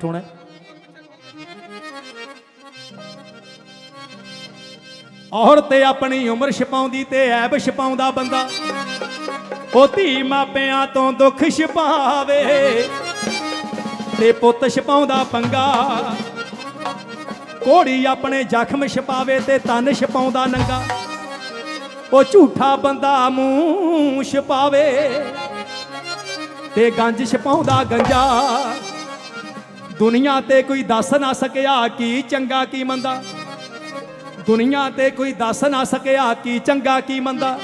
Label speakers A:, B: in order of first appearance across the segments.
A: ਸੋਣਾ ਔਰਤ ਆਪਣੀ ਉਮਰ ਛਪਾਉਂਦੀ ਤੇ ਐਬ ਛਪਾਉਂਦਾ ਬੰਦਾ। ਉਹ ਧੀ ਮਾਪਿਆਂ ਤੋਂ ਦੁੱਖ ਛਪਾਵੇ ਤੇ ਪੁੱਤ ਛਪਾਉਂਦਾ ਪੰਗਾ। ਕੋੜੀ ਆਪਣੇ ਜ਼ਖਮ ਛਪਾਵੇ ਤੇ ਤਨ ਛਪਾਉਂਦਾ ਨੰਗਾ। ਉਹ ਝੂਠਾ ਬੰਦਾ ਮੂੰਹ ਛਪਾਵੇ ਤੇ ਗੰਜ ਛਪਾਉਂਦਾ ਗੰਜਾ। ਦੁਨੀਆ ਤੇ ਕੋਈ ਦੱਸ ਨਾ ਸਕਿਆ ਕੀ ਚੰਗਾ ਕੀ ਮੰਦਾ। ਦੁਨੀਆ ਤੇ ਕੋਈ ਦੱਸ ਨਾ ਸਕਿਆ ਕੀ ਚੰਗਾ ਕੀ ਮੰਦਾ।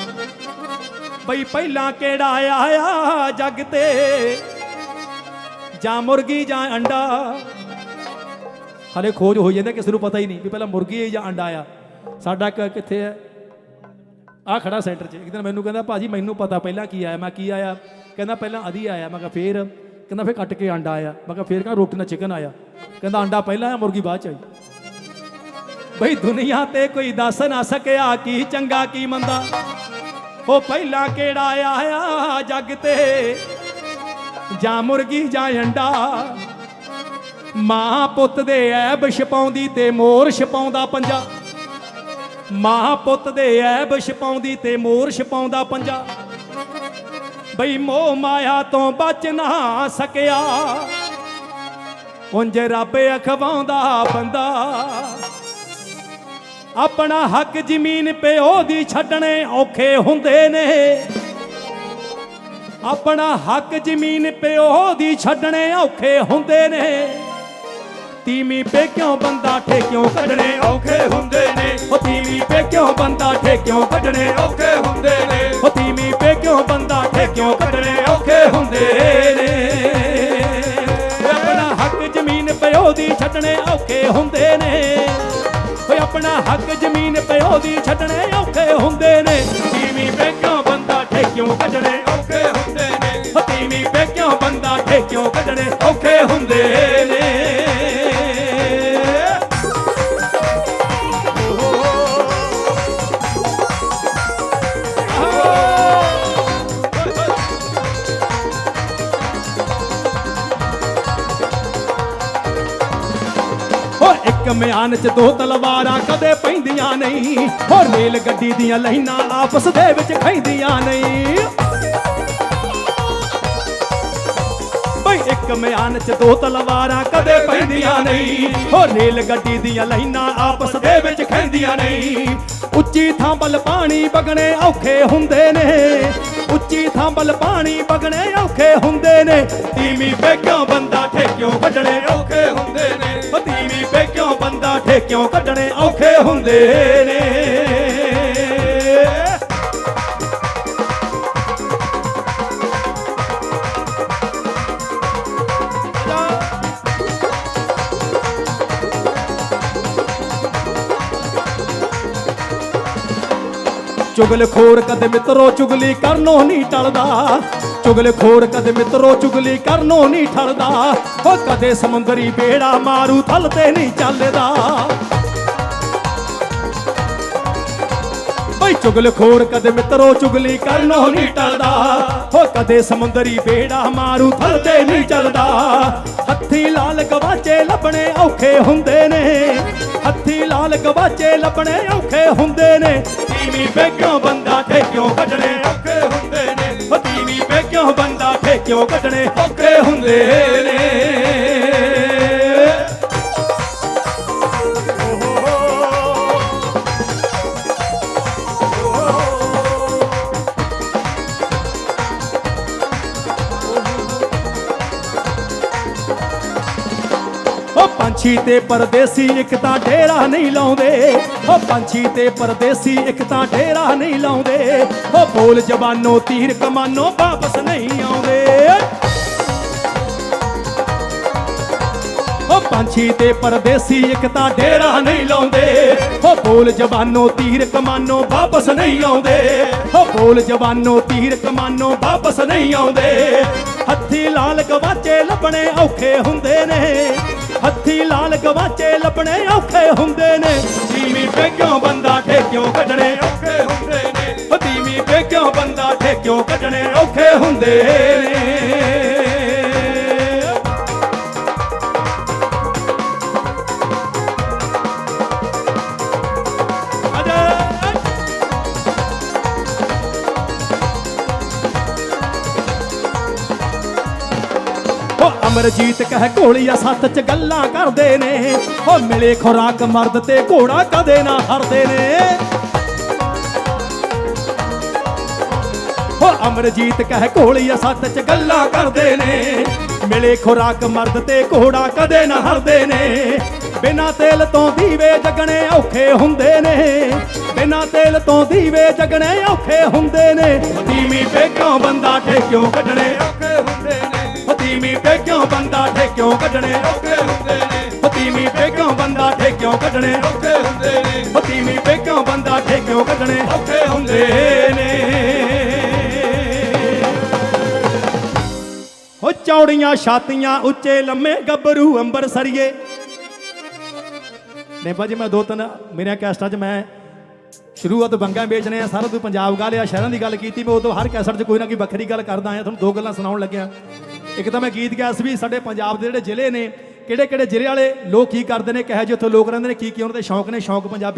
A: ਬਈ ਪਹਿਲਾਂ ਕਿਹੜਾ ਆਇਆ ਜੱਗ ਤੇ? ਜਾਂ ਮੁਰਗੀ ਜਾਂ ਅੰਡਾ? ਹਲੇ ਖੋਜ ਹੋ ਜਾਂਦਾ ਕਿਸੇ ਨੂੰ ਪਤਾ ਹੀ ਨਹੀਂ ਵੀ ਪਹਿਲਾਂ ਮੁਰਗੀ ਜਾਂ ਅੰਡਾ ਆਇਆ। ਸਾਡਾ ਕਿੱਥੇ ਹੈ ਆ ਖੜਾ ਸੈਂਟਰ 'ਚ। ਇੱਕ ਦਿਨ ਮੈਨੂੰ ਕਹਿੰਦਾ, ਭਾਜੀ, ਮੈਨੂੰ ਪਤਾ ਪਹਿਲਾਂ ਕੀ ਆਇਆ, ਮੈਂ ਕੀ ਆਇਆ? ਕਹਿੰਦਾ, ਪਹਿਲਾਂ ਅਧੀ ਆਇਆ। ਮੈਂ ਕਿਹਾ, ਫੇਰ? ਕਹਿੰਦਾ ਫੇਰ ਕੱਟ ਕੇ ਆਂਡਾ ਆਇਆ। ਮੈਂ ਕਿਹਾ ਫੇਰ ਕਹਿੰਦਾ ਰੋਟੀ ਨਾਲ ਚਿਕਨ ਆਇਆ। ਕਹਿੰਦਾ ਆਂਡਾ ਪਹਿਲਾਂ ਆਇਆ, ਮੁਰਗੀ ਬਾਅਦ ਚ ਆਈ। ਬਈ ਦੁਨੀਆ ਤੇ ਕੋਈ ਦੱਸ ਨਾ ਸਕਿਆ ਕੀ ਚੰਗਾ ਕੀ ਮੰਦਾ। ਉਹ ਪਹਿਲਾਂ ਕਿਹੜਾ ਆਇਆ ਜੱਗ ਤੇ? ਜਾਂ ਮੁਰਗੀ ਜਾਂ ਅੰਡਾ। ਮਾਂ ਪੁੱਤ ਦੇ ਐਬ ਛਪਾਉਂਦੀ ਤੇ ਮੋਰ ਛਪਾਉਂਦਾ ਪੰਜਾ। ਮਾਂ ਪੁੱਤ ਦੇ ਐਬ ਛਪਾਉਂਦੀ ਤੇ ਮੋਰ ਛਪਾਉਂਦਾ ਪੰਜਾ। ਬਈ ਮੋਹ ਮਾਇਆ ਤੋਂ ਬਚ ਨਾ ਸਕਿਆ। ਉਂਝ ਰੱਬ ਅਖਵਾਉਂਦਾ ਬੰਦਾ। ਆਪਣਾ ਹੱਕ ਜ਼ਮੀਨ ਪਿਓ ਦੀ ਛੱਡਣੇ ਔਖੇ ਹੁੰਦੇ ਨੇ। ਆਪਣਾ ਹੱਕ ਜ਼ਮੀਨ ਪਿਓ ਦੀ ਛੱਡਣੇ ਔਖੇ ਹੁੰਦੇ ਨੇ। ਤੀਵੀਂ ਪੇਕਿਓ ਬੰਦਾ ਠੇਕਿਓ ਕੱਢਣੇ ਔਖੇ ਹੁੰਦੇ ਨੇ। ਉਹ ਤੀਵੀਂ ਪੇਕਿਓ ਬੰਦਾ ਠੇਕਿਓ ਕੱਢਣੇ
B: ਔਖੇ ਹੁੰਦੇ ਨੇ।
A: ਉਹ ਤੀਵੀਂ ਪੇਕਿਓ ਬੰਦਾ ਠੇਕਿਓ ਕੱਢਣੇ ਔਖੇ ਹੁੰਦੇ ਨੇ। ਆਪਣਾ ਹੱਕ ਜ਼ਮੀਨ ਪਿਓ ਦੀ ਛੱਡਣੇ ਔਖੇ ਹੁੰਦੇ ਨੇ। ਓਏ ਆਪਣਾ ਹੱਕ ਜ਼ਮੀਨ ਪਿਓ ਦੀ ਛੱਡਣੇ ਔਖੇ ਹੁੰਦੇ ਨੇ। ਤੀਵੀਂ ਪੇਕਿਓ ਬੰਦਾ ਠੇਕਿਓ ਕੱਢਣੇ
B: ਔਖੇ ਹੁੰਦੇ ਨੇ।
A: ਉਹ ਤੀਵੀਂ ਪੇਕਿਓ ਬੰਦਾ ਠੇਕਿਓ ਕੱਢਣੇ ਔਖੇ ਹੁੰਦੇ ਨੇ ਹੋ ਇੱਕ ਮਿਆਨ ਚ ਦੋ ਤਲਵਾਰਾਂ ਕਦੇ ਪੈਂਦੀਆਂ ਨਹੀਂ। ਹੋ ਰੇਲ ਗੱਡੀ ਦੀਆਂ ਲਾਈਨਾਂ ਆਪਸ ਦੇ ਵਿੱਚ ਖੈਂਦੀਆਂ ਨਹੀਂ। ਬਈ ਇੱਕ ਮਿਆਨ ਚ ਦੋ ਤਲਵਾਰਾਂ ਕਦੇ ਪੈਂਦੀਆਂ ਨਹੀਂ। ਹੋ ਰੇਲ ਗੱਡੀ ਦੀਆਂ ਲਾਈਨਾਂ ਆਪਸ ਦੇ ਵਿੱਚ ਖੈਂਦੀਆਂ ਨਹੀਂ। ਉੱਚੀ ਥਾਂ ਬਲ ਪਾਣੀ ਵਗਣੇ ਔਖੇ ਹੁੰਦੇ ਨੇ। ਉੱਚੀ ਥਾਂ ਬਲ ਪਾਣੀ ਵਗਣੇ ਔਖੇ ਹੁੰਦੇ ਨੇ। ਤੀਵੀਂ ਪੇਕਿਓ ਬੰਦਾ ਠੇਕਿਓ ਕੱਢਣੇ
B: ਔਖੇ ਹੁੰਦੇ ਨੇ।
A: ਬੰਦਾ ਠੇਕਿਓ ਕੱਢਣੇ ਔਖੇ ਹੁੰਦੇ ਨੇ? ਚੁਗਲ ਖੋਰ ਕਦੇ ਮਿੱਤਰੋ ਚੁਗਲੀ ਕਰਨੋਂ ਨਹੀਂ ਟਲਦਾ। ਚੁਗਲ ਖੋਰ ਕਦੇ ਮਿੱਤਰੋ ਚੁਗਲੀ ਕਰਨੋਂ ਨਹੀਂ ਠਰਦਾ। ਉਹ ਕਦੇ ਸਮੁੰਦਰੀ ਬੇੜਾ ਮਾਰੂ ਥਲ ਤੇ ਨਹੀਂ ਚੱਲਦਾ। ਓਏ ਚੁਗਲ ਖੋਰ ਕਦੇ ਮਿੱਤਰੋ ਚੁਗਲੀ ਕਰਨੋਂ ਨਹੀਂ ਟਲਦਾ ਹੋ ਕਦੇ ਸਮੁੰਦਰੀ ਬੇੜਾ ਮਾਰੂ ਥਲ ਤੇ ਨਹੀਂ ਚੱਲਦਾ। ਹੱਥੀ ਲਾਲ ਗਵਾਚੇ ਲੱਭਣੇ ਔਖੇ ਹੁੰਦੇ ਨੇ। ਹੱਥੀ ਲਾਲ ਗਵਾਚੇ ਲੱਭਣੇ ਔਖੇ ਹੁੰਦੇ ਨੇ। ਤੀਵੀਂ ਵੇਖਿਓ ਬੰਦਾ ਠੇਕਿਓ ਕੱਢਣੇ ਬੰਦਾ ਕੱਢਣੇ ਔਖੇ ਹੁੰਦੇ ਨੇ? ਪੰਛੀ ਤੇ ਪਰਦੇਸੀ ਇੱਕ ਤਾਂ ਢੇਰਾ ਨਹੀਂ ਲਾਉਂਦੇ। ਉਹ ਪੰਛੀ ਤੇ ਪਰਦੇਸੀ ਇੱਕ ਤਾਂ ਢੇਰਾ ਨਹੀਂ ਲਾਉਂਦੇ। ਉਹ ਬੋਲ ਜਵਾਨੋ, ਤੀਰ ਕਮਾਨੋ, ਵਾਪਸ ਨਹੀਂ ਆਉਂਦੇ। ਉਹ ਪੰਛੀ ਤੇ ਪਰਦੇਸੀ ਇੱਕ ਤਾਂ ਢੇਰਾ ਨਹੀਂ ਲਾਉਂਦੇ। ਉਹ ਬੋਲ ਜਵਾਨੋ, ਤੀਰ ਕਮਾਨੋ, ਵਾਪਸ ਨਹੀਂ ਆਉਂਦੇ। ਉਹ ਬੋਲ ਜਵਾਨੋ, ਤੀਰ ਕਮਾਨੋ, ਵਾਪਸ ਨਹੀਂ ਆਉਂਦੇ। ਹੱਥੀ ਲਾਲ ਗਵਾਚੇ ਲੱਭਣੇ ਔਖੇ ਹੁੰਦੇ ਨੇ। ਲਾਲ ਲੱਭਣੇ ਔਖੇ ਹੁੰਦੇ ਨੇ। ਤੀਵੀਂ ਵੇਖਿਓ ਬੰਦਾ ਠੇਕਿਓ ਕੱਢਣੇ
B: ਔਖੇ ਹੁੰਦੇ ਨੇ?
A: ਉਹ ਤੀਵੀਂ ਵੇਖਿਓ ਬੰਦਾ ਠੇਕਿਓ ਕੱਢਣੇ ਔਖੇ ਹੁੰਦੇ ਨੇ? ਅਮਰਜੀਤ ਕਹਿ ਘੋਲੀਆ ਸੱਤ ਚ ਗੱਲਾਂ ਕਰਦੇ ਨੇ। ਓ ਮਿਲੇ ਖੁਰਾਕ ਮਰਦ ਤੇ ਘੋੜਾ ਕਦੇ ਨਾ ਹਰਦੇ ਨੇ। ਓ ਅਮਰਜੀਤ ਕਹਿ ਘੋਲੀਆ ਸੱਤ ਚ ਗੱਲਾਂ ਕਰਦੇ ਨੇ। ਮਿਲੇ ਖੁਰਾਕ ਮਰਦ ਤੇ ਘੋੜਾ ਕਦੇ ਨਾ ਹਰਦੇ ਨੇ। ਬਿਨਾ ਤੇਲ ਤੋਂ ਦੀਵੇ ਜਗਣੇ ਔਖੇ ਹੁੰਦੇ ਨੇ। ਬਿਨਾ ਤੇਲ ਤੋਂ ਦੀਵੇ ਜਗਣੇ ਔਖੇ ਹੁੰਦੇ ਨੇ। ਧੀਮੀ ਪੇਕਿਓਂ ਬੰਦਾ ਠੇਕਿਓਂ ਕੱਢਣੇ
B: ਔਖੇ ਨੇ
A: ਧੀਮੀ ਪੇਕਿਓਂ ਬੰਦਾ ਠੇਕਿਓਂ ਕੱਢਣੇ
B: ਔਖੇ ਹੁੰਦੇ ਨੇ।
A: ਧੀਮੀ ਪੇਕਿਓਂ ਬੰਦਾ ਠੇਕਿਓਂ ਕੱਢਣੇ
B: ਔਖੇ ਹੁੰਦੇ ਨੇ।
A: ਧੀਮੀ ਪੇਕਿਓਂ ਬੰਦਾ ਠੇਕਿਓਂ ਕੱਢਣੇ
B: ਔਖੇ ਹੁੰਦੇ
A: ਨੇ। ਹੋ ਚੌੜੀਆਂ ਛਾਤੀਆਂ ਉੱਚੇ ਲੰਮੇ ਗੱਭਰੂ ਅੰਬਰ ਸਰੀਏ। ਨੇ ਭਾਜੀ ਮੈਂ ਦੋ ਤਿੰਨ ਮੇਰੀਆਂ ਕੈਸਟਾਂ 'ਚ ਮੈਂ ਸ਼ੁਰੂਆਤ ਬੰਗਾ ਵੇਚਣੇ ਆ, ਸਾਰਾ ਤੂੰ ਪੰਜਾਬ ਗਾ ਲਿਆ ਸ਼ਹਿਰਾਂ ਦੀ ਗੱਲ ਕੀਤੀ, ਮੈਂ ਉਦੋਂ ਹਰ ਕੈਸਟ 'ਚ ਕੋਈ ਨਾ ਕੋਈ ਵੱਖਰੀ ਗੱਲ ਕਰਦਾ ਆਇਆ, ਤੁਹਾਨੂੰ ਦੋ ਗੱਲਾਂ ਸੁਣਾਉਣ ਲੱਗਿਆ। ਇੱਕ ਤਾਂ ਮੈਂ ਗੀਤ ਗਿਆ ਸੀ ਵੀ ਸਾਡੇ ਪੰਜਾਬ ਦੇ ਜਿਹੜੇ ਜ਼ਿਲ੍ਹੇ ਨੇ ਕਿਹੜੇ ਕਿਹੜੇ ਜ਼ਿਲ੍ਹੇ ਵਾਲੇ ਲੋਕ ਕੀ ਕਰਦੇ ਨੇ, ਕਹੇ ਜਿਹੇ ਉੱਥੇ ਲੋਕ ਰਹਿੰਦੇ ਨੇ ਕੀ ਕੀ ਉਹਨਾਂ ਦੇ ਸ਼ੌਂਕ ਨੇ, ਸ਼ੌਂਕ ਪੰਜਾਬੀ